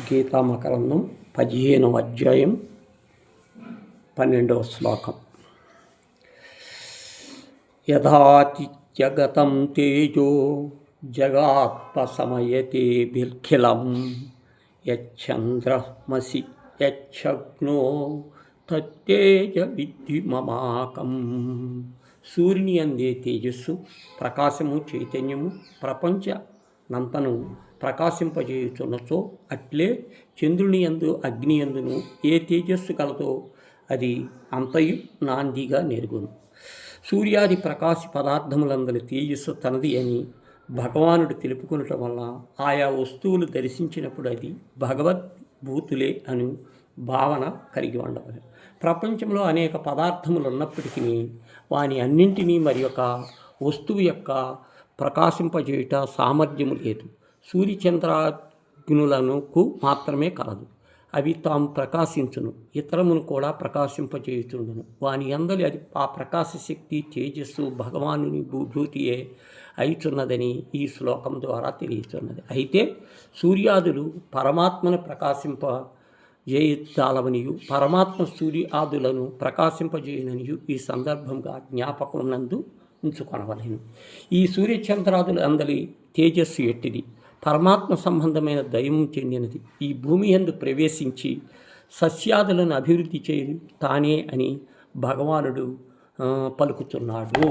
గీతామకరందం పదిహేనవ అధ్యాయం పన్నెండవ శ్లోకం. యథాతిథ్యగతం తేజో జగాత్మసమయతే బిర్ఖిలం యచ్చంద్రమసి యచ్చగ్నో తత్తేజ విద్ధి మమాకం. సూర్యుని అందే తేజస్సు ప్రకాశము చైతన్యము ప్రపంచ నంతను ప్రకాశింపజేయుచున్నచో అట్లే చంద్రుని యందు అగ్ని యందును ఏ తేజస్సు కలదో అది అంతయు నాందిగా నెరుగును. సూర్యాది ప్రకాశ పదార్థములందరి తేజస్సు తనది అని భగవానుడు తెలుపుకునటం వల్ల ఆయా వస్తువులు దర్శించినప్పుడు అది భగవద్భూతులే అని భావన కలిగి ఉండవలెను ప్రపంచంలో అనేక పదార్థములు ఉన్నప్పటికీ వాని అన్నింటినీ మరి ఒక వస్తువు యొక్క ప్రకాశింపజేయుట సామర్థ్యము లేదు. సూర్యచంద్రాగ్నులకు మాత్రమే కలదు. అవి తాము ప్రకాశించును. ఇతరమును కూడా ప్రకాశింపజేయుతుండును వాని అందరి అది ఆ ప్రకాశ శక్తి తేజస్సు భగవానుని భూభూతియే అయిచున్నదని ఈ శ్లోకం ద్వారా తెలియచున్నది. అయితే సూర్యాదులు పరమాత్మను ప్రకాశింప జయించాలవనియు పరమాత్మ సూర్యాదులను ప్రకాశింపజేయననియు ఈ సందర్భంగా జ్ఞాపకం నందు ఉంచుకొనవలెను. ఈ సూర్యచంద్రాదులు అందలి తేజస్సు ఎట్టిది? పరమాత్మ సంబంధమైన దయము చెందినది. ఈ భూమి యందు ప్రవేశించి సస్యాదులను అభివృద్ధి చేయు తానే అని భగవానుడు పలుకుతున్నాడు.